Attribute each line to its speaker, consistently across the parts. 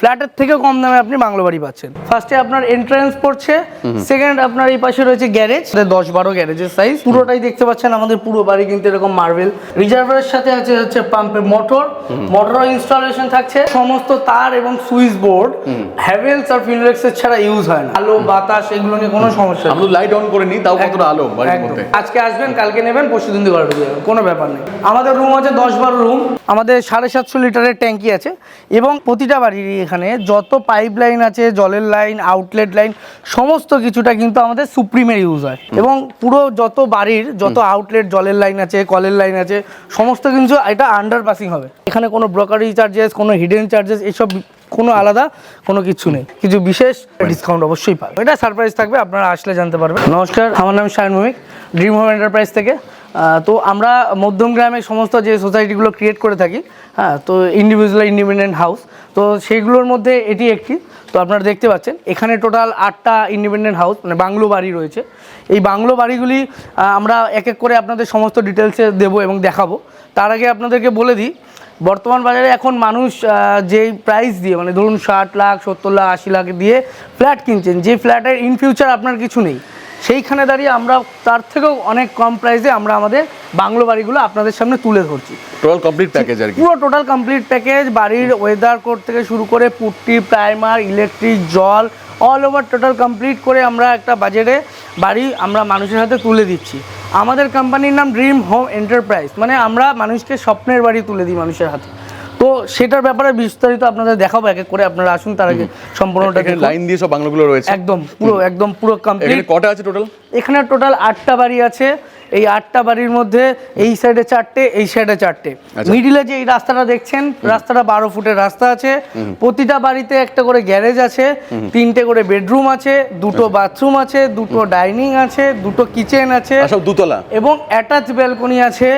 Speaker 1: ফ্ল্যাটের থেকে কম দামে আপনি বাংলো বাড়ি পাচ্ছেন। ফার্স্টে আপনার এন্ট্রান্স পড়ছে সেকেন্ড আপনার এই পাশে রয়েছে গ্যারেজ দশ বারো গ্যারেজের সাইজ পুরোটাই দেখতে পাচ্ছেন আমাদের পুরো বাড়ি কিন্তু এরকম মার্বেল রিজার্ভারের সাথে আছে হচ্ছে পাম্পের মোটর মোটর ইনস্টলেশন থাকছে। সমস্ত তার এবং সুইচ বোর্ড হ্যাভেলস আর ফিনলেক্সের ছাড়া ইউজ হয় না। আলো বাতাস এগুলো নিয়ে কোনো সমস্যা নেই।
Speaker 2: আমরা লাইট অন করে নিই তাও কতটা আলো বাড়ির মধ্যে?
Speaker 1: আজকে আসবেন কালকে নেবেন পরশু দিন ঘরে ঢুকে যাবেন কোনো ব্যাপার নেই। আমাদের রুম আছে দশ বারো রুম আমাদের সাড়ে সাতশো লিটারের ট্যাঙ্কি আছে এবং প্রতিটা বাড়ির এখানে যত পাইপ লাইন আছে জলের লাইন আউটলেট লাইন সমস্ত কিছুটা কিন্তু আমাদের সুপ্রিমের ইউজ হয়। এবং পুরো যত বাড়ির যত আউটলেট জলের লাইন আছে কলের লাইন আছে সমস্ত কিছু এটা আন্ডার পাসিং হবে। এখানে কোনো ব্রোকারি চার্জেস কোনো হিডেন চার্জেস এসব কোনো আলাদা কোনো কিছু নেই। কিছু বিশেষ ডিসকাউন্ট অবশ্যই পাবে এটা সারপ্রাইজ থাকবে আপনারা আসলে জানতে পারবেন। নমস্কার আমার নাম Shayan Bhowmik dream home enterprise থেকে। তো আমরা মধ্যম গ্রামে সমস্ত যে সোসাইটিগুলো ক্রিয়েট করে থাকি হ্যাঁ তো ইন্ডিভিজুয়াল ইন্ডিপেন্ডেন্ট হাউস তো সেইগুলোর মধ্যে এটি একটি। তো আপনারা দেখতে পাচ্ছেন, এখানে টোটাল আটটা ইন্ডিপেন্ডেন্ট হাউস মানে বাংলো বাড়ি রয়েছে। এই বাংলো বাড়িগুলি আমরা এক এক করে আপনাদের সমস্ত ডিটেলসে দেবো এবং দেখাবো। তার আগে আপনাদেরকে বলে দিই, বর্তমান বাজারে এখন মানুষ যেই প্রাইস দিয়ে মানে ধরুন ষাট লাখ, সত্তর লাখ, আশি লাখ দিয়ে ফ্ল্যাট কিনছেন, যে ফ্ল্যাটের ইন ফিউচার আপনার কিছু নেই। সেইখানে দাঁড়িয়ে আমরা তার থেকেও অনেক কম প্রাইসে আমরা আমাদের বাংলো বাড়িগুলো আপনাদের সামনে তুলে ধরছি।
Speaker 2: টোটাল কমপ্লিট প্যাকেজ আর কি।
Speaker 1: পুরো টোটাল কমপ্লিট প্যাকেজ বাড়ির ওয়েদার কোড থেকে শুরু করে পুট্টি প্রাইমার ইলেকট্রিক জল অল ওভার টোটাল কমপ্লিট করে আমরা একটা বাজেটে বাড়ি আমরা মানুষের হাতে তুলে দিচ্ছি। আমাদের কোম্পানির নাম ড্রিম হোম এন্টারপ্রাইজ মানে আমরা মানুষকে স্বপ্নের বাড়ি তুলে দিই মানুষের হাতে। তো সেটার ব্যাপারে বিস্তারিত আপনাদের দেখাবো এক এক করে আপনারা আসুন তার আগে সম্পূর্ণটা।
Speaker 2: লাইন দিয়ে সব বাংলাগুলো রয়েছে।
Speaker 1: একদম পুরো একদম পুরো কমপ্লিট
Speaker 2: কটা আছে টোটাল
Speaker 1: এখানে টোটাল আটটা বাড়ি আছে। এই আটটা বাড়ির মধ্যে এই সাইডে চারটে এই সাইডে চারটে।
Speaker 2: আচ্ছা।
Speaker 1: মিডিলে যে এই রাস্তাটা দেখছেন রাস্তাটা বারো ফুটের রাস্তা আছে। প্রতিটা বাড়িতে একটা করে গ্যারেজ আছে তিনটে করে বেডরুম আছে দুটো
Speaker 2: আচ্ছা।
Speaker 1: বাথরুম আছে দুটো ডাইনিং আছে দুটো কিচেন আছে।
Speaker 2: সব দুতলা।
Speaker 1: এবং অ্যাটাচ ব্যালকনি আছে।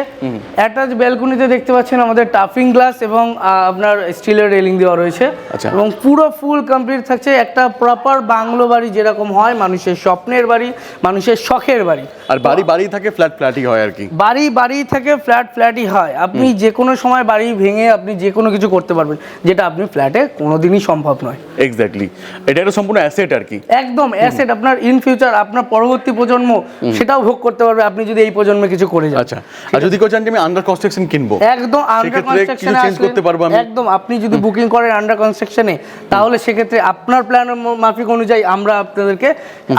Speaker 1: অ্যাটাচ ব্যালকনিতে দেখতে পাচ্ছেন আমাদের টাফিং গ্লাস এবং আপনার স্টিলের রেলিং দেওয়া রয়েছে।
Speaker 2: আচ্ছা।
Speaker 1: এবং পুরো ফুল কমপ্লিট থাকছে একটা প্রপার বাংলো বাড়ি যেরকম হয় মানুষের স্বপ্নের বাড়ি মানুষের শখের বাড়ি।
Speaker 2: আর বাড়ি বাড়ি থাকে ফ্ল্যাট ফ্ল্যাটই হয় আর কি।
Speaker 1: বাড়ি বাড়ি থেকে ফ্ল্যাট ফ্ল্যাটই হয়। আপনি যে কোনো সময় বাড়ি ভেঙে আপনি যে কোনো কিছু করতে পারবেন যেটা আপনি ফ্ল্যাটে কোনোদিনই সম্ভব নয়।
Speaker 2: এক্স্যাক্টলি এটা একটা সম্পূর্ণ অ্যাসেট আর কি।
Speaker 1: একদম অ্যাসেট আপনার ইন ফিউচার আপনার পরবর্তী প্রজন্ম সেটাও ভোগ করতে পারবে আপনি যদি এই প্রজন্মে কিছু করে যান।
Speaker 2: আচ্ছা। আর যদি কেউ চান আমি আন্ডার কনস্ট্রাকশন কিনবো
Speaker 1: একদম আন্ডার কনস্ট্রাকশনে
Speaker 2: change করতে পারব আমি?
Speaker 1: একদম আপনি যদি বুকিং করেন আন্ডার কনস্ট্রাকশনে তাহলে সেক্ষেত্রে আপনার প্ল্যান মাফিক অনুযায়ী আমরা আপনাদেরকে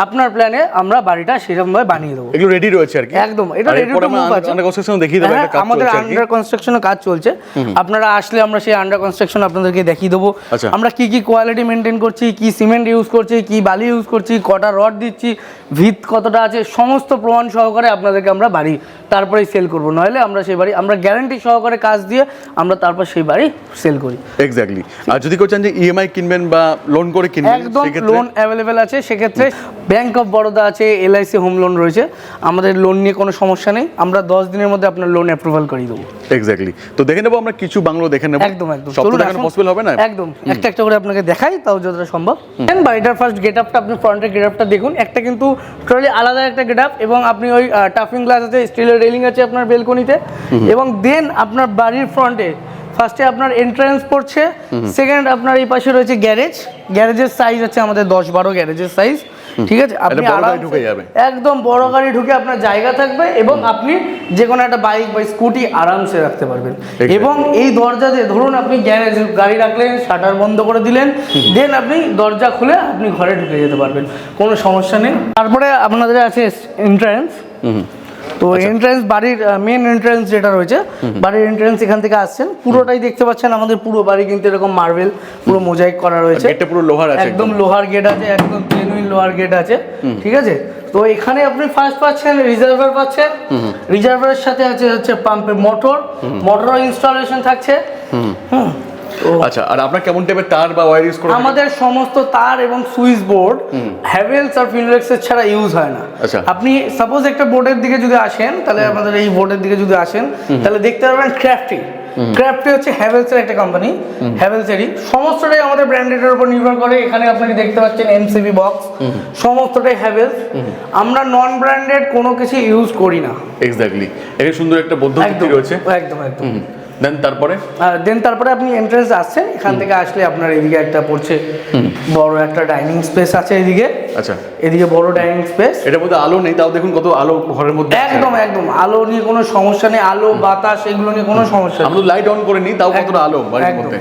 Speaker 1: আপনার প্ল্যানে আমরা বাড়িটা সেরকমভাবে বানিয়ে দেবো।
Speaker 2: এগুলো রেডি রয়েছে আর কি।
Speaker 1: একদম এটা রেডি টু মুভ আছে।
Speaker 2: আন্ডার কনস্ট্রাকশন দেখিয়ে দেবো
Speaker 1: হ্যাঁ,
Speaker 2: একটা কাজ
Speaker 1: আমাদের আন্ডার কনস্ট্রাকশনের কাজ চলছে। আপনারা আসলে আমরা সেই আন্ডার কনস্ট্রাকশন আপনাদেরকে দেখিয়ে দেবো।
Speaker 2: আচ্ছা।
Speaker 1: আমরা কি কি কোয়ালিটি মেনটেন করছি কি সিমেন্ট ইউজ করছি কি বালি ইউজ করছি কটা রড দিচ্ছি ভিত কতটা আছে সমস্ত প্রমাণ সহকারে আপনাদেরকে আমরা বাড়ি তারপরেই সেল করব। নইলে আমরা সেই বাড়ি আমরা গ্যারান্টি সহকারে কাজ দিয়ে আমরা তারপর সেই বাড়ি সেল করি।
Speaker 2: এক্স্যাক্টলি আর যদি কেউ চান যে ইএমআই কিনবেন বা লোন করে কিনবেন
Speaker 1: একদম লোন অ্যাভেলেবেল আছে। সেক্ষেত্রে ব্যাংক অফ বরোদা আছে এলআইসি হোম লোন রয়েছে। আমাদের লোন নিয়ে কোনো সমস্যা নেই। আমরা দশ দিনের মধ্যে আপনার লোন অ্যাপ্রুভাল করিয়ে দেবো।
Speaker 2: এক্স্যাক্টলি তো দেখে নেব আমরা কিছু বাংলো দেখে নেব।
Speaker 1: একদম একদম।
Speaker 2: সব দেখানো পসিবল হবে না?
Speaker 1: একদম। একটা একটা করে আপনাকে দেখাই তাও যতটা সম্ভব। দেন বাড়িটার ফার্স্ট গেট আপটা আপনি ফ্রন্টের গেট আপটা দেখুন। একটা কিন্তু টোটালি আলাদা একটা গেট আপ এবং আপনি ওই টাফিং গ্লাস আছে স্টিলের রেলিং আছে আপনার বেলকনিতে। এবং দেন আপনার বাড়ির ফ্রন্টে ফার্স্টে আপনার এন্ট্রান্স পড়ছে সেকেন্ড আপনার এই পাশে রয়েছে গ্যারেজ গ্যারেজের সাইজ আছে আমাদের দশ বারো গ্যারেজের সাইজ ঠিক আছে? আপনি
Speaker 2: ঢুকে যাবে।
Speaker 1: একদম বড় গাড়ি ঢুকে আপনার জায়গা থাকবে এবং আপনি যে কোনো একটা বাইক বা স্কুটি আরামসে রাখতে পারবেন। এবং এই দরজা দিয়ে ধরুন আপনি গ্যারেজ গাড়ি রাখলেন শাটার বন্ধ করে দিলেন দেন আপনি দরজা খুলে আপনি ঘরে ঢুকে যেতে পারবেন। কোনো সমস্যা নেই। তারপরে আপনাদের আছে এন্ট্রান্স তো
Speaker 2: আচ্ছা।
Speaker 1: এন্ট্রান্স বাড়ির মেন এন্ট্রান্স যেটা রয়েছে বাড়ির এন্ট্রান্স এখান থেকে আসছেন। পুরোটাই দেখতে পাচ্ছেন আমাদের পুরো বাড়ি কিন্তু এরকম মার্বেল পুরো মোজাইক করা রয়েছে।
Speaker 2: গেটটা পুরো লোহার আছে
Speaker 1: একদম লোহার গেট আছে একদম জেনুইন লোহার গেট আছে ঠিক আছে? তো এখানে আপনি ফার্স্ট পাচ্ছেন রিজার্ভার পাচ্ছেন। রিজার্ভারের সাথে আছে হচ্ছে পাম্পের মোটর মোটর ইনস্টলেশন থাকছে। হুম।
Speaker 2: আচ্ছা আর আপনার কেমন টাইপের তার বা ওয়্যার ইউজ করেন
Speaker 1: আমাদের সমস্ত তার এবং সুইচ বোর্ড হ্যাভেলস আর ফিনলেক্সের ছাড়া ইউজ হয় না।
Speaker 2: আচ্ছা।
Speaker 1: আপনি সাপোজ একটা বোর্ডের দিকে যদি আসেন তাহলে আমাদের এই বোর্ডের দিকে যদি আসেন তাহলে দেখতে পারবেন ক্রাফটি ক্রাফটি হচ্ছে হ্যাভেলসের একটা কোম্পানি হ্যাভেলসেরই সমস্তটাই আমাদের ব্র্যান্ডেডের উপর নির্ভর করে। এখানে আপনি দেখতে পাচ্ছেন এমসিবি বক্স সমস্তটাই হ্যাভেলস আমরা নন ব্র্যান্ডেড কোনো কিছু ইউজ করি না।
Speaker 2: এক্স্যাক্টলি এখানে সুন্দর একটা বদ্ধ রয়েছে।
Speaker 1: একদম একদম।
Speaker 2: দেন তারপরে?
Speaker 1: দেন তারপরে আপনি এন্ট্রেন্স আসছেন এখান থেকে আসলে আপনার এদিকে একটা পড়ছে বড় একটা ডাইনিং স্পেস আছে এদিকে।
Speaker 2: আচ্ছা।
Speaker 1: এদিকে বড় ডাইনিং স্পেস
Speaker 2: এটা মধ্যে আলো নেই তাও দেখুন কত আলো ঘরের মধ্যে
Speaker 1: একদম একদম। আলো নিয়ে কোনো সমস্যা নেই আলো বাতাস এগুলো নিয়ে কোনো সমস্যা
Speaker 2: আমরা লাইট অন করে নিই তাও কতটা আলো বাড়ির। মধ্যে।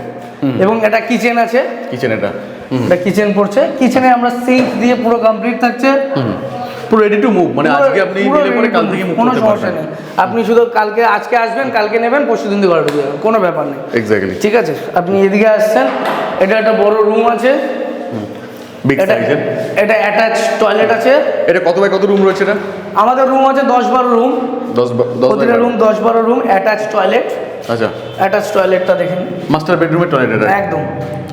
Speaker 1: এবং একটা কিচেন আছে।
Speaker 2: কিচেন এটা।
Speaker 1: একটা কিচেন পড়ছে। কিচেনে আমরা সিঙ্ক দিয়ে পুরো কমপ্লিট থাকছে।
Speaker 2: পুরো রেডি টু মুভ মানে আজকে আপনি নিলে পরে কাল থেকে মুভ
Speaker 1: কোনো সমস্যা নেই। আপনি শুধু কালকে আজকে আসবেন কালকে নেবেন পরশু দিন ঘরে ঢুকে যাবেন কোনো ব্যাপার নেই।
Speaker 2: এক্স্যাক্টলি
Speaker 1: ঠিক আছে? আপনি এদিকে আসছেন এটা একটা বড় রুম আছে।
Speaker 2: বিগ
Speaker 1: এটা
Speaker 2: সাইজের
Speaker 1: এটা অ্যাটাচ টয়লেট আছে।
Speaker 2: এটা কত বাই কত রুম রয়েছে এটা?
Speaker 1: আমাদের রুম আছে দশ বারো রুম
Speaker 2: দশ
Speaker 1: প্রতিটা রুম দশ বারো রুম অ্যাটাচ টয়লেট
Speaker 2: আচ্ছা।
Speaker 1: অ্যাটাচ টয়লেটটা দেখেন।
Speaker 2: মাস্টার বেডরুমের টয়লেট এটা?
Speaker 1: একদম।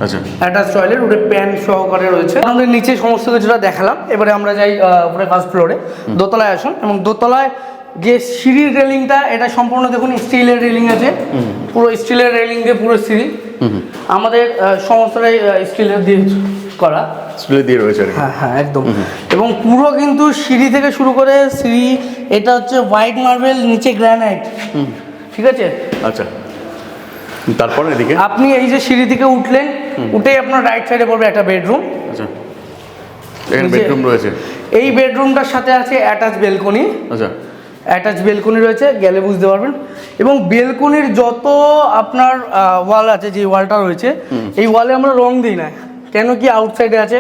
Speaker 2: আচ্ছা।
Speaker 1: অ্যাটাচ টয়লেট ওটা প্যান সহকারে রয়েছে। আমরা নিচে সমস্ত কিছুটা দেখালাম। এবারে আমরা যাই উপরে ফার্স্ট ফ্লোরে দোতলায় আসুন এবং দোতলায় যে সিঁড়ির রেলিংটা এটা সম্পূর্ণ দেখুন স্টিলের রেলিং আছে। পুরো স্টিলের রেলিং দিয়ে পুরো সিঁড়ি। আমাদের সমস্তটাই স্টিলের দিয়ে করা।
Speaker 2: স্কুলে দিয়ে রয়েছে
Speaker 1: হ্যাঁ হ্যাঁ একদম। এবং পুরো কিন্তু সিঁড়ি থেকে শুরু করে সিঁড়ি এটা হচ্ছে হোয়াইট মার্বেল নিচে গ্রানাইট ঠিক আছে?
Speaker 2: আচ্ছা। তারপর এদিকে?
Speaker 1: আপনি এই যে সিঁড়ি থেকে উঠলেন উঠেই আপনার রাইট সাইডে পড়বে একটা বেডরুম
Speaker 2: আচ্ছা। এখানে বেডরুম রয়েছে।
Speaker 1: এই বেডরুমটার সাথে আছে অ্যাটাচ বেলকনি
Speaker 2: আচ্ছা।
Speaker 1: অ্যাটাচ বেলকনি রয়েছে গেলে বুঝতে পারবেন। এবং বেলকনির যত আপনার ওয়াল আছে যে ওয়ালটা রয়েছে এই ওয়ালে আমরা রং দিই না। কেন কি আউটসাইডে আছে?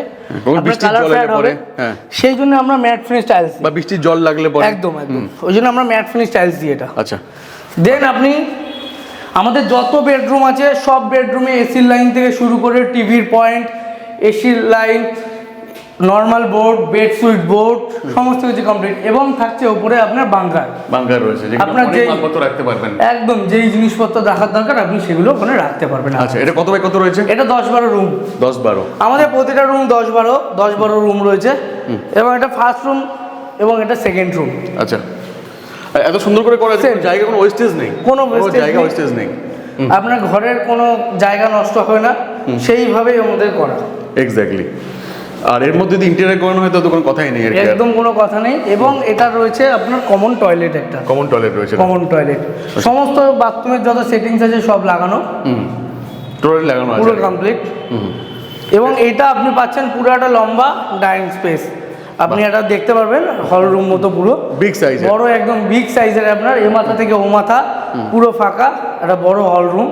Speaker 1: কালার হবে।
Speaker 2: হ্যাঁ।
Speaker 1: সেই জন্য আমরা ম্যাট ফিনিশ টাইলস
Speaker 2: বা বৃষ্টির জল লাগলে পরে
Speaker 1: একদম একদম। ওই জন্য আমরা ম্যাট ফিনিশ টাইলস দিই এটা।
Speaker 2: আচ্ছা।
Speaker 1: দেন আপনি আমাদের যত বেডরুম আছে সব বেডরুমে এসির লাইন থেকে শুরু করে টিভির পয়েন্ট এসির line normal board bed switch board সমস্ত কিছু কমপ্লিট এবং থাকছে ওপরে আপনার বাঙ্কার
Speaker 2: বাঙ্কার রয়েছে
Speaker 1: আপনার যেই-
Speaker 2: মালপত্র রাখতে পারবেন।
Speaker 1: একদম যেই জিনিসপত্র রাখার দরকার আপনি সেগুলো ওখানে রাখতে পারবেন।
Speaker 2: আচ্ছা এটা কত বাই কত রয়েছে?
Speaker 1: এটা দশ বারো রুম
Speaker 2: দশ বারো।
Speaker 1: আমাদের প্রতিটা রুম দশ বারো দশ বারো রুম রয়েছে। এবং এটা ফার্স্ট রুম এবং এটা সেকেন্ড রুম
Speaker 2: আচ্ছা। এত সুন্দর করে করা আছে কোনো জায়গা কোনো ওয়েস্টেজ নেই।
Speaker 1: কোনো
Speaker 2: জায়গা ওয়েস্টেজ নেই।
Speaker 1: আপনার ঘরের কোনো জায়গা নষ্ট হয় না। সেইভাবেই আমাদের করা।
Speaker 2: এক্স্যাক্টলি আর এর মধ্যে ইন্টেরিয়ার করানো হয় তো কোনো কথাই নেই
Speaker 1: একদম কোনো কথা নেই এবং এটা রয়েছে আপনার কমন টয়লেট একটা।
Speaker 2: কমন টয়লেট রয়েছে।
Speaker 1: কমন টয়লেট সমস্ত বাথরুমের যত সেটিংস আছে সব লাগানো।
Speaker 2: টয়লেট লাগানো আছে।
Speaker 1: পুরো কমপ্লিট এবং এটা আপনি পাচ্ছেন পুরো একটা লম্বা ডাইনিং স্পেস আপনি এটা দেখতে পারবেন হল রুম মতো পুরো।
Speaker 2: বিগ সাইজ
Speaker 1: বড় একদম বিগ সাইজের আপনার এ মাথা থেকে ও মাথা পুরো ফাঁকা। একটা বড় হল রুম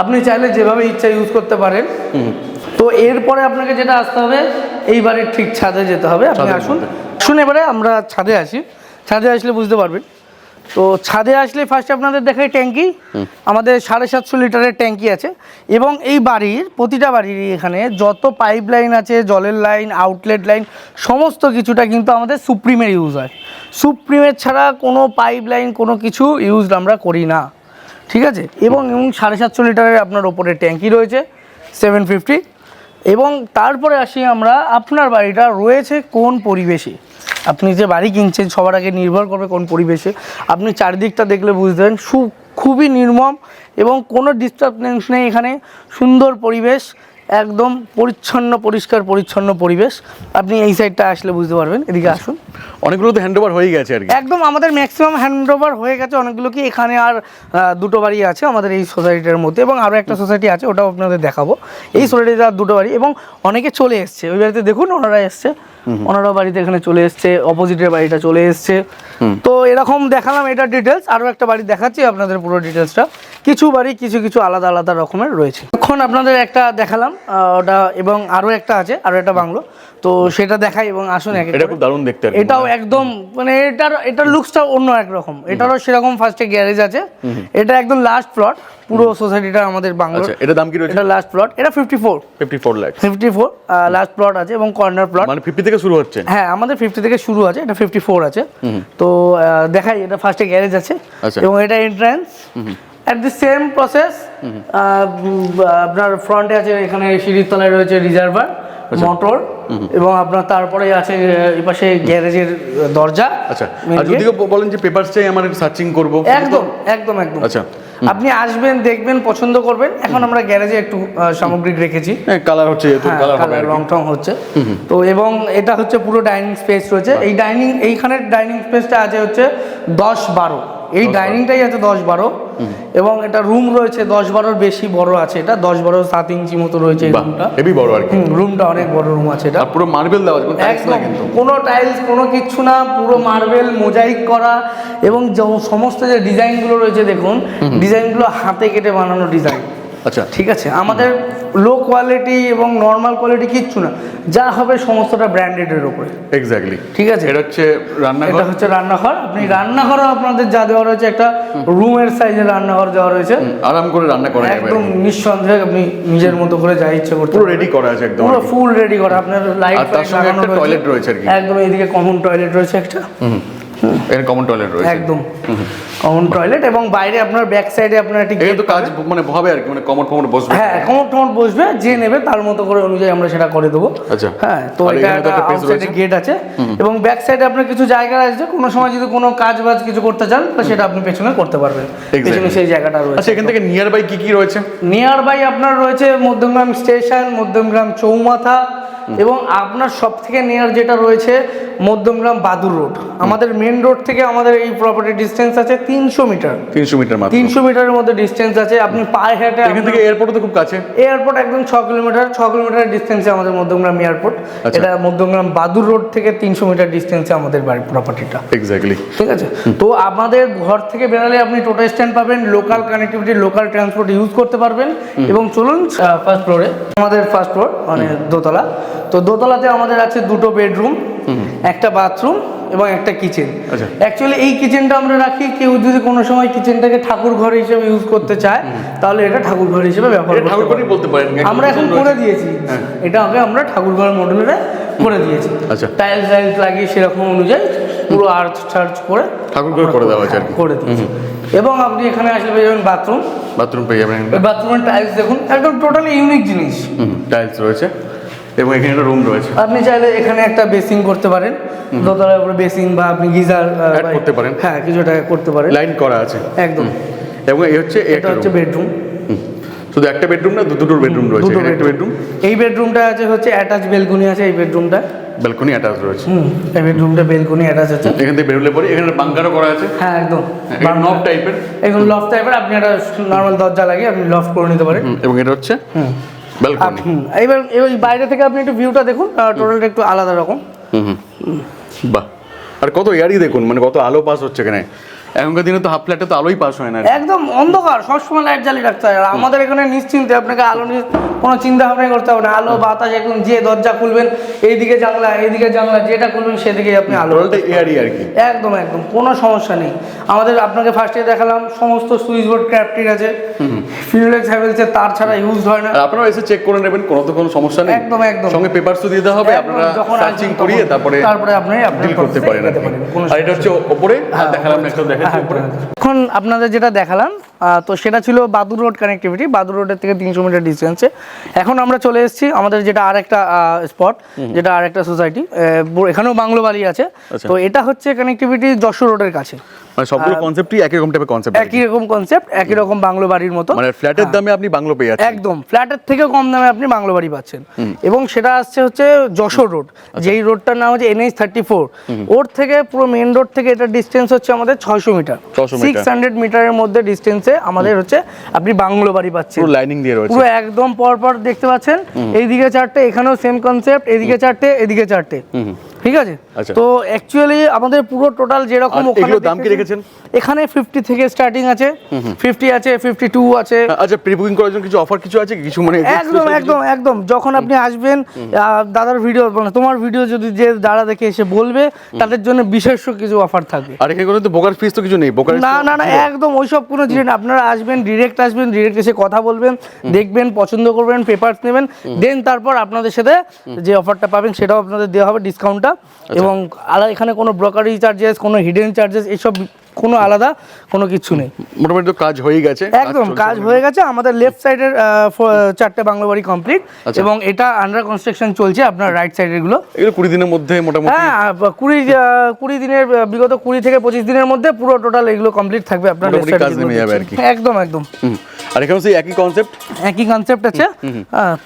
Speaker 1: আপনি চাইলে যেভাবে ইচ্ছা ইউজ করতে পারেন। তো এরপরে আপনাকে যেটা আসতে হবে এই বাড়ির ঠিক ছাদে যেতে হবে। আপনি আসুন। শুনে এবারে আমরা ছাদে আসি। ছাদে আসলে বুঝতে পারবেন। তো ছাদে আসলে ফার্স্টে আপনাদের দেখাই ট্যাঙ্কি। আমাদের সাড়ে সাতশো লিটারের ট্যাঙ্কি আছে। এবং এই বাড়ির প্রতিটা বাড়ির এখানে যত পাইপ লাইন আছে জলের লাইন আউটলেট লাইন সমস্ত কিছুটা কিন্তু আমাদের সুপ্রিমের ইউজ হয়। সুপ্রিমের ছাড়া কোনো পাইপ লাইন কোনো কিছু ইউজ আমরা করি না। ঠিক আছে? এবং এবং সাড়ে সাতশো লিটারের আপনার ওপরে ট্যাঙ্কি রয়েছে সেভেন ফিফটি এবং তারপরে আসি আমরা আপনার বাড়িটা রয়েছে কোন পরিবেশে? আপনি যে বাড়ি কিনছেন সবার আগে নির্ভর করবে কোন পরিবেশে। আপনি চারিদিকটা দেখলে বুঝতেন সু খুবই নির্মম এবং কোনো ডিস্টার্বেন্স নেই এখানে। সুন্দর পরিবেশ একদম পরিচ্ছন্ন পরিষ্কার পরিচ্ছন্ন পরিবেশ। আপনি এই সাইডটা আসলে বুঝতে পারবেন। এদিকে আসুন।
Speaker 2: অনেকগুলো তো হ্যান্ড হয়ে গেছে আর কি।
Speaker 1: একদম আমাদের ম্যাক্সিমাম হ্যান্ড হয়ে গেছে। অনেকগুলো কি এখানে আর দুটো বাড়ি আছে আমাদের এই সোসাইটির মধ্যে এবং আরও একটা সোসাইটি আছে ওটাও আপনাদের দেখাবো। এই সোসাইটিতে আর দুটো বাড়ি এবং অনেকে চলে এসছে। ওই বাড়িতে দেখুন ওনারা এসছে। ওনারাও বাড়িতে এখানে চলে এসছে অপোজিটের বাড়িটা চলে এসছে। তো এরকম দেখালাম এটা ডিটেলস আরও একটা বাড়ি দেখাচ্ছি আপনাদের পুরো ডিটেলসটা কিছু বাড়ি কিছু কিছু আলাদা আলাদা রকমের রয়েছে। এখন আপনাদের একটা দেখালাম। ওটা এবং আরও একটা আছে আরও একটা বাংলো। তো সেটা দেখাই এবং আসুন এক
Speaker 2: এটা খুব দারুণ দেখতে
Speaker 1: এটাও একদম মানে এটার এটার লুকসটা অন্য একরকম এটারও সেরকম ফার্স্টে গ্যারেজ আছে। এটা একদম লাস্ট প্লট পুরো সোসাইটিটা আমাদের বাংলো
Speaker 2: আচ্ছা এটা দাম কি রয়েছে?
Speaker 1: এটা লাস্ট প্লট এটা fifty four
Speaker 2: fifty four lakhs
Speaker 1: fifty four last plot আছে এবং কর্নার প্লট
Speaker 2: মানে ফিফটি থেকে শুরু হচ্ছে?
Speaker 1: হ্যাঁ আমাদের ফিফটি থেকে শুরু আছে এটা ফিফটি ফোর আছে তো দেখাই এটা ফার্স্টে গ্যারেজ আছে।
Speaker 2: আচ্ছা।
Speaker 1: এবং এটা entrance at the same process আপনার ফ্রন্টে আছে এখানে সিঁড়ির তলায় রয়েছে রিজার্ভার
Speaker 2: আচ্ছা।
Speaker 1: মোটর এবং আপনার তারপরে আছে আহ, এই পাশে গ্যারেজের দরজা
Speaker 2: আচ্ছা। আর যদি বলেন যে পেপার চাই আমার সার্চিং করব
Speaker 1: একদম একদম একদম।
Speaker 2: আচ্ছা।
Speaker 1: আপনি আসবেন দেখবেন পছন্দ করবেন এখন আমরা গ্যারেজে একটু সামগ্রিক রেখেছি।
Speaker 2: হ্যাঁ কালার হচ্ছে
Speaker 1: হ্যাঁ,
Speaker 2: কালার হবে
Speaker 1: কালার রং টং হচ্ছে। তো এবং এটা হচ্ছে পুরো ডাইনিং স্পেস রয়েছে। এই ডাইনিং এইখানের ডাইনিং স্পেসটা আছে হচ্ছে দশ বারো। এই ডাইনিংটাই আছে দশ বারো। এবং এটা রুম রয়েছে দশ বারোর বেশি বড় আছে এটা। দশ বারো সাত ইঞ্চি মতো রয়েছে রুমটা
Speaker 2: হেভি বড় আর
Speaker 1: রুমটা অনেক বড় রুম আছে এটা।
Speaker 2: পুরো মার্বেল দেওয়া আছে কোনো টাইলস
Speaker 1: একদম কোনো টাইলস কোনো কিচ্ছু না পুরো মার্বেল মোজাইক করা। এবং সমস্ত যে ডিজাইনগুলো রয়েছে দেখুন ডিজাইনগুলো হাতে কেটে বানানো ডিজাইন
Speaker 2: আচ্ছা
Speaker 1: ঠিক আছে। আমাদের লো কোয়ালিটি এবং নর্মাল কোয়ালিটি কিচ্ছু না। যা হবে সমস্তটা ব্র্যান্ডেডের উপরে।
Speaker 2: এক্স্যাক্টলি
Speaker 1: ঠিক আছে?
Speaker 2: এটা হচ্ছে রান্নাঘর।
Speaker 1: এটা হচ্ছে রান্নাঘর। আপনি রান্নাঘরও আপনাদের যা দেওয়া রয়েছে একটা রুমের সাইজের রান্নাঘর দেওয়া রয়েছে।
Speaker 2: আরাম করে রান্না করা যাবে।
Speaker 1: একদম। নিঃসন্দেহে আপনি নিজের মতো করে যা ইচ্ছে করতে
Speaker 2: পুরো রেডি করা আছে একদম
Speaker 1: পুরো ফুল রেডি করা। আপনার লাইট
Speaker 2: আর তার সঙ্গে একটা toilet রয়েছে আর কি।
Speaker 1: একদম এইদিকে কমন টয়লেট রয়েছে একটা।
Speaker 2: হুম এখানে কমন টয়লেট রয়েছে।
Speaker 1: একদম। কমন টয়লেট এবং বাইরে আপনার ব্যাক সাইডে আপনার একটি
Speaker 2: তো কাজ মানে হবে আর কি মানে কমন কমন বসবে।
Speaker 1: হ্যাঁ কমন টমট বসবে যে নেবে তার মতো করে অনুযায়ী আমরা সেটা করে দেবো।
Speaker 2: আচ্ছা।
Speaker 1: হ্যাঁ তো এটা একটা আউটসাইডে গেট আছে। এবং ব্যাক সাইডে আপনার কিছু জায়গা আছে কোনো সময় যদি কোনো কাজ বাজ কিছু করতে চান তো সেটা আপনি পেছনে করতে পারবেন। পেছনে সেই জায়গাটা রয়েছে।
Speaker 2: আচ্ছা এখান থেকে নিয়ার বাই কি কি রয়েছে?
Speaker 1: নিয়ার বাই আপনার রয়েছে মধ্যমগ্রাম স্টেশন মধ্যমগ্রাম চৌমাথা এবং আপনার সব থেকে নিয়ার যেটা রয়েছে মধ্যমগ্রাম বাদুর রোড। আমাদের মেন রোড থেকে আমাদের এই প্রপার্টি ডিস্টেন্স আছে তিনশো মিটার।
Speaker 2: তিনশো মিটার মাত্র।
Speaker 1: তিনশো মিটারের মধ্যে ডিস্টেন্স আছে। আপনি পায়ে হেঁটে
Speaker 2: এখান থেকে এয়ারপোর্ট তো খুব কাছে।
Speaker 1: এয়ারপোর্ট একদম ছ কিলোমিটার ছ কিলোমিটার ডিস্টেন্সে আমাদের মধ্যমগ্রাম এয়ারপোর্ট
Speaker 2: আচ্ছা।
Speaker 1: এটা মধ্যমগ্রাম বাদুর রোড থেকে তিনশো মিটার ডিস্টেন্সে আমাদের বাড়ির প্রপার্টিটা
Speaker 2: এক্স্যাক্টলি
Speaker 1: ঠিক আছে? তো আমাদের ঘর থেকে বেরালে আপনি টোটো স্ট্যান্ড পাবেন local connectivity local transport use করতে পারবেন। এবং চলুন ফার্স্ট ফ্লোরে আমাদের ফার্স্ট ফ্লোর মানে দোতলা। তো দোতলাতে আমাদের আছে দুটো বেডরুম একটা বাথরুম এবং একটা কিচেন
Speaker 2: আচ্ছা।
Speaker 1: অ্যাকচুয়ালি এই কিচেনটা আমরা রাখি কেউ যদি কোনো সময় কিচেনটাকে ঠাকুর ঘর হিসেবে ইউজ করতে চায় তাহলে এটা ঠাকুর ঘর হিসেবে ব্যবহার করতে
Speaker 2: বলতে পারেন,
Speaker 1: আমরা এখন করে দিয়েছি।
Speaker 2: হ্যাঁ।
Speaker 1: এটা আগে আমরা ঠাকুর ঘর মডেলে করে দিয়েছি।
Speaker 2: আচ্ছা।
Speaker 1: টাইলস টাইলস লাগিয়ে সেরকম অনুযায়ী পুরো আর্চ চার্জ করে
Speaker 2: ঠাকুর ঘর করে দেওয়া আর কি।
Speaker 1: করে দিয়েছি। এবং আপনি এখানে আসলে পেয়ে যাবেন বাথরুম
Speaker 2: বাথরুম পেয়ে যাবেন।
Speaker 1: বাথরুমের টাইলস দেখুন একদম টোটালি ইউনিক জিনিস।
Speaker 2: টাইলস রয়েছে। এবং এখানে একটা রুম রয়েছে।
Speaker 1: আপনি চাইলে এখানে একটা বেসিং করতে পারেন। দোতলার উপরে বেসিং বা আপনি গিজার
Speaker 2: করতে পারেন।
Speaker 1: হ্যাঁ কিছু টাকা করতে পারেন।
Speaker 2: লাইন করা আছে।
Speaker 1: একদম।
Speaker 2: এবং এই হচ্ছে
Speaker 1: এটা হচ্ছে বেডরুম
Speaker 2: শুধু একটা বেডরুম না দুটো বেডরুম রয়েছে।
Speaker 1: দুটো
Speaker 2: এখানে একটা বেডরুম
Speaker 1: এই বেডরুমটা আছে হচ্ছে অ্যাটাচ বেলকনি আছে এই বেডরুমটা
Speaker 2: ব্যালকনি অ্যাটাচ রয়েছে।
Speaker 1: হুম এই বেডরুমটা বেলকনি অ্যাটাচ আছে।
Speaker 2: এখান থেকে বেরোলে পরে এখানে বাঙ্কারও করা আছে।
Speaker 1: হ্যাঁ একদম।
Speaker 2: নব টাইপের
Speaker 1: একদম লফট টাইপের আপনি একটা নর্মাল দরজা লাগিয়ে আপনি লফট করে নিতে পারেন।
Speaker 2: এবং এটা হচ্ছে ব্যালকনি
Speaker 1: এবার এবার বাইরে থেকে আপনি একটু ভিউটা দেখুন টোটালটা একটু আলাদা রকম।
Speaker 2: বাহ। আর কত ইয়ারি দেখুন মানে কত আলো পাস হচ্ছে এখানে। এখনকার দিনে তো হাফ ফ্ল্যাটে তো আলোই পাস হয় না
Speaker 1: একদম অন্ধকার সবসময় লাইট জ্বালিয়ে রাখতে হয়। আর আমাদের এখানে নিশ্চিন্তে আপনাকে আলো নিয়ে কোনো চিন্তা ভাবনা করতে হবে না। আলো বাতাস একদম যে দরজা খুলবেন এইদিকে জানলা এইদিকে জানলা যেটা খুলবেন সেদিকে আপনি আলো
Speaker 2: এয়ারই আর কি।
Speaker 1: একদম একদম কোনো সমস্যা নেই। আমাদের আপনাকে ফার্স্টে দেখালাম সমস্ত সুইচ বোর্ড ক্র্যাফটিং আছে। ফিল্ডেক্স হ্যাভেলসের তার ছাড়া ইউজ হয় না।
Speaker 2: আর আপনারা এসে চেক করে নেবেন কোনো তো কোনো সমস্যা নেই।
Speaker 1: একদম, একদম।
Speaker 2: সঙ্গে পেপারস তো দিতে হবে আপনারা সার্চিং করিয়ে তারপরে
Speaker 1: তারপরে আপনি আপনার
Speaker 2: ডিল করতে পারেন আর এটা হচ্ছে ওপরে
Speaker 1: হ্যাঁ,
Speaker 2: দেখালাম। একটা দেখাচ্ছি।
Speaker 1: হ্যাঁ,
Speaker 2: উপরে
Speaker 1: এখন আপনাদের যেটা দেখালাম তো সেটা ছিল বাদুর রোড কানেক্টিভিটি বাদুর রোডের থেকে তিনশো মিটার ডিস্টেন্সে এখন আমরা চলে এসেছি আমাদের যেটা আর একটা স্পট যেটা আর একটা সোসাইটি এখানেও বাংলো বাড়ি আছে।
Speaker 2: আচ্ছা।
Speaker 1: তো এটা হচ্ছে কানেক্টিভিটি যশোর রোডের কাছে।
Speaker 2: মানে সবগুলো কনসেপ্টই একই রকম টাইপের কনসেপ্ট
Speaker 1: একই রকম কনসেপ্ট একই রকম বাংলো বাড়ির মতো।
Speaker 2: মানে ফ্ল্যাটের দামে আপনি বাংলো পেয়ে যাচ্ছেন।
Speaker 1: একদম ফ্ল্যাটের থেকে কম দামে আপনি বাংলো বাড়ি পাচ্ছেন। এবং সেটা আসছে হচ্ছে যশোর রোড
Speaker 2: আচ্ছা।
Speaker 1: যেই রোডটার নাম হচ্ছে এনএইচ থার্টি ফোর ওর থেকে পুরো মেন রোড থেকে এটা ডিস্টেন্স হচ্ছে আমাদের ছয়শো মিটার।
Speaker 2: 600 মিটার।
Speaker 1: সিক্স হান্ড্রেড মিটারের মধ্যে ডিস্টেন্সে আমাদের হচ্ছে আপনি বাংলো বাড়ি পাচ্ছেন।
Speaker 2: পুরো লাইনিং দিয়ে রয়েছে।
Speaker 1: পুরো একদম পর পর দেখতে পাচ্ছেন। এইদিকে চারটে এখানেও সেম কনসেপ্ট এদিকে চারটে এদিকে চারটে। ঠিক আছে?
Speaker 2: আচ্ছা।
Speaker 1: তো অ্যাকচুয়ালি আমাদের পুরো টোটাল যেরকম ওখানে
Speaker 2: দাম কি রেখেছেন?
Speaker 1: এখানে ফিফটি থেকে স্টার্টিং আছে ফিফটি আছে ফিফটি টু আছে
Speaker 2: আচ্ছা প্রি বুকিং করার জন্য কিছু অফার কিছু আছে কিছু মানে
Speaker 1: একদম একদম একদম। যখন আপনি আসবেন দাদার ভিডিও মানে তোমার ভিডিও যদি যে দাদা দেখে এসে বলবে তাদের জন্য বিশেষ কিছু অফার থাকবে।
Speaker 2: আর এখানে কোনো তো বোকার ফিস তো কিছু নেই। বোকার
Speaker 1: না না না একদম ওইসব কোনো জিনিস না। আপনারা আসবেন ডিরেক্ট আসবেন ডিরেক্ট এসে কথা বলবেন দেখবেন পছন্দ করবেন পেপারস নেবেন দেন তারপর আপনাদের সাথে যে অফারটা পাবেন সেটাও আপনাদের দেওয়া হবে ডিসকাউন্টটা এবং আলাদা এখানে কোনো ব্রোকারি চার্জেস কোনো হিডেন চার্জেস এসব কোনো আলাদা কোনো কিছু নেই।
Speaker 2: মোটামুটি তো কাজ হয়েই গেছে
Speaker 1: একদম কাজ হয়ে গেছে। আমাদের লেফট সাইডের চারটে বাংলা বাড়ি কমপ্লিট
Speaker 2: আচ্ছা।
Speaker 1: এবং এটা আন্ডার কনস্ট্রাকশন চলছে আপনার রাইট সাইডেরগুলো
Speaker 2: এগুলো কুড়ি দিনের মধ্যে মোটামুটি?
Speaker 1: হ্যাঁ কুড়ি কুড়ি দিনের বিগত কুড়ি থেকে পঁচিশ দিনের মধ্যে পুরো টোটাল এগুলো কমপ্লিট থাকবে আপনার। একদম একদম।
Speaker 2: আর এখানে সেই একই কনসেপ্ট
Speaker 1: একই কনসেপ্ট আছে।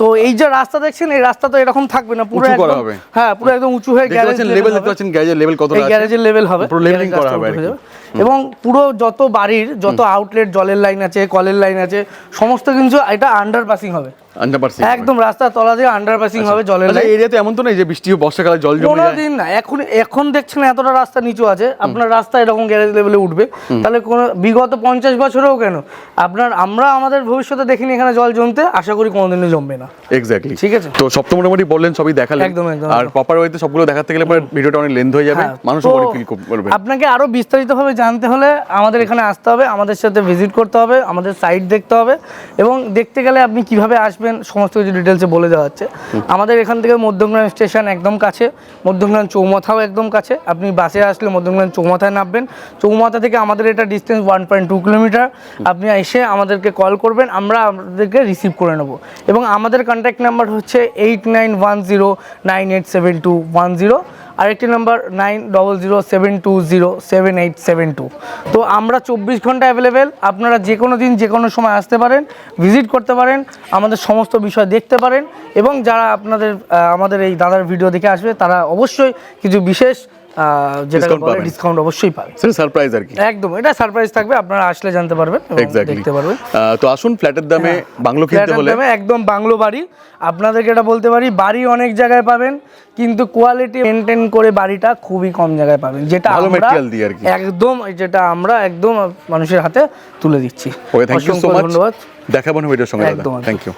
Speaker 1: তো এই যে রাস্তা দেখছেন এই রাস্তা তো এরকম থাকবে না পুরো
Speaker 2: করা হবে।
Speaker 1: হ্যাঁ পুরো একদম উঁচু হয়ে গ্যারেজ
Speaker 2: লেভেল দেখতে পাচ্ছেন গ্যারেজের লেভেল
Speaker 1: কত
Speaker 2: আছে?
Speaker 1: গ্যারেজের লেভেল হবে।
Speaker 2: পুরো
Speaker 1: লেভেলিং
Speaker 2: করা হবে।
Speaker 1: এবং পুরো যত বাড়ির যত আউটলেট জলের লাইন আছে কলের লাইন আছে সমস্ত কিছু এটা আন্ডারপাসিং হবে।
Speaker 2: আন্ডার
Speaker 1: একদম রাস্তার তলা দিয়ে আন্ডার পাসিং হবে জলের
Speaker 2: আচ্ছা
Speaker 1: লাইন
Speaker 2: এরিয়াতে এমন তো নেই যে বৃষ্টি বর্ষাকালে জল জমে
Speaker 1: কোনো দিন না এখন এখন দেখছেন এতটা রাস্তা নিচু আছে। আপনার রাস্তা এরকম গ্যারেজ লেভেলে উঠবে। তাহলে কোনো বিগত পঞ্চাশ বছরেও কেন আপনার আমরা আমাদের ভবিষ্যতে দেখিনি এখানে জল জমতে আশা করি কোনোদিনও জমবে না।
Speaker 2: এক্স্যাক্টলি
Speaker 1: ঠিক আছে?
Speaker 2: তো সব তো মোটামুটি বললেন সবই দেখালেন।
Speaker 1: একদম, একদম,
Speaker 2: আর প্রপার ওয়েতে সবগুলো দেখাতে গেলে পরে ভিডিওটা অনেক লেন্থ হয়ে যাবে।
Speaker 1: হ্যাঁ,
Speaker 2: মানুষ অনেক ফিল করবে।
Speaker 1: আপনাকে আরও বিস্তারিতভাবে জানতে হলে আমাদের এখানে আসতে হবে আমাদের সাথে ভিজিট করতে হবে আমাদের সাইট দেখতে হবে এবং দেখতে গেলে আপনি কীভাবে আসবেন সমস্ত কিছু ডিটেলসে বলে দেওয়া হচ্ছে আমাদের এখান থেকে মধ্যমগ্রাম স্টেশন একদম কাছে, মধ্যমগ্রাম চৌমাথাও একদম কাছে। আপনি বাসে আসলে মধ্যমগ্রাম চৌমাথায় নামবেন। চৌমাথা থেকে আমাদের এটা distance one point two kilometre আপনি এসে আমাদেরকে কল করবেন, আমরা আপনাদেরকে রিসিভ করে নেব। এবং আমাদের কন্ট্যাক্ট নাম্বার হচ্ছে eight nine one zero nine eight seven two one zero আরেকটি number nine double zero seven two zero seven eight seven two তো আমরা চব্বিশ ঘণ্টা অ্যাভেলেবেল আপনারা যে কোনো দিন যে কোনো সময় আসতে পারেন ভিজিট করতে পারেন, আমাদের সমস্ত বিষয় দেখতে পারেন এবং যারা আপনাদের আমাদের এই দাদার ভিডিও দেখে আসবে, তারা অবশ্যই কিছু বিশেষ যেটা বলে ডিসকাউন্ট অবশ্যই পাবে
Speaker 2: সেটা সারপ্রাইজ আর কি।
Speaker 1: একদম এটা সারপ্রাইজ থাকবে আপনারা আসলে জানতে পারবেন দেখতে পারবেন।
Speaker 2: তো আসুন ফ্ল্যাটের দামে বাংলো কিনতে হলে।
Speaker 1: দামে একদম বাংলো বাড়ি। আপনাদেরকে এটা বলতে পারি বাড়ি অনেক জায়গায় পাবেন কিন্তু কোয়ালিটি মেনটেন করে বাড়িটা খুবই কম জায়গায় পাবেন যেটা
Speaker 2: ভালো material দিয়ে আর কি।
Speaker 1: একদম যেটা আমরা একদম মানুষের হাতে তুলে দিচ্ছি।
Speaker 2: Okay thank you so much
Speaker 1: ধন্যবাদ।
Speaker 2: দেখাবো ভিডিওর সঙ্গে দাদা। Thank you.